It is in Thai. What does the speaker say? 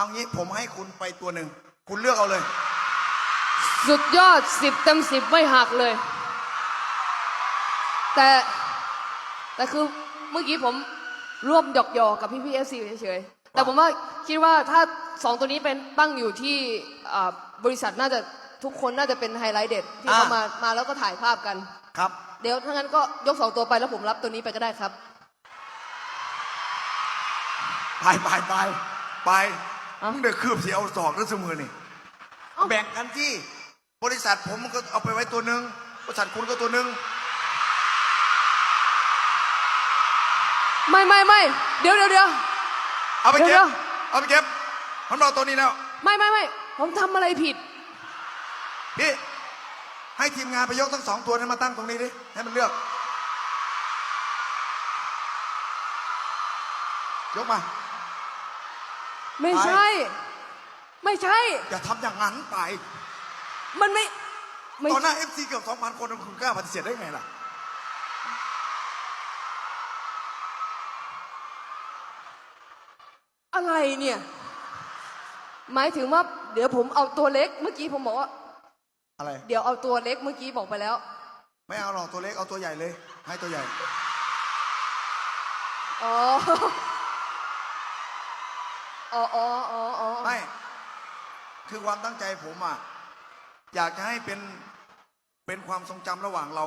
เอางี้ผมให้คุณไปตัวหนึ่ง คุณเลือกเอาเลย สุดยอดสิบเต็มสิบไม่หักเลย แต่แต่คือเมื่อกี้ผมร่วมหยอกหยอกๆกับพี่พี่เอฟซีเฉยๆแต่ผมว่าคิดว่าถ้าสองตัวนี้เป็นตั้งอยู่ที่อ่าบริษัทน่าจะทุกคนน่าจะเป็นไฮไลท์เด็ดที่อ่า เขามามาแล้วก็ถ่ายภาพกัน ครับ เดี๋ยวถ้างั้นก็ยกสองตัวไปแล้วผมรับตัวนี้ไปก็ได้ครับ ไปไปไปไปเอ้า มึงเดือคืบเสียเอาศอกหรือเสมอนี่เอ้าแบ่งกันที่บริษัทผมก็เอาไปไว้ตัวหนึ่งบริษัทคุณก็ตัวหนึ่งไม่ไม่ไม่เดี๋ยวเดี๋ยวเดี๋ยวเอาไปเดี๋เก็ยบวเอาไปเก็บมันเอาตัวนี้แล้ว ไม่ไม่ไม่ผมทำอะไรผิดพี่ให้ทีมงานไปยกทั้งสองตัวนั้นมาตั้งตรงนี้ดิให้มันเลือก ยกมา ไม่ใช่ ไม่ใช่ อย่าทำอย่างนั้นไป มันไม่ไม่ ตอนหน้าเอฟซีเกือบสองพันคนคุณกล้าปฏิเสธได้ไงล่ะ อะไรเนี่ย หมายถึงว่าเดี๋ยวผมเอาตัวเล็กเมื่อกี้ผมบอกว่า อะไร เดี๋ยวเอาตัวเล็กเมื่อกี้บอกไปแล้ว ไม่เอาหรอกตัวเล็กเอาตัวใหญ่เลย ให้ตัวใหญ่ อ๋อ อ๋ออ๋ออ๋ออ๋อไม่ คือความตั้งใจผมอะ อยากจะให้เป็น เป็นความทรงจำระหว่างเรา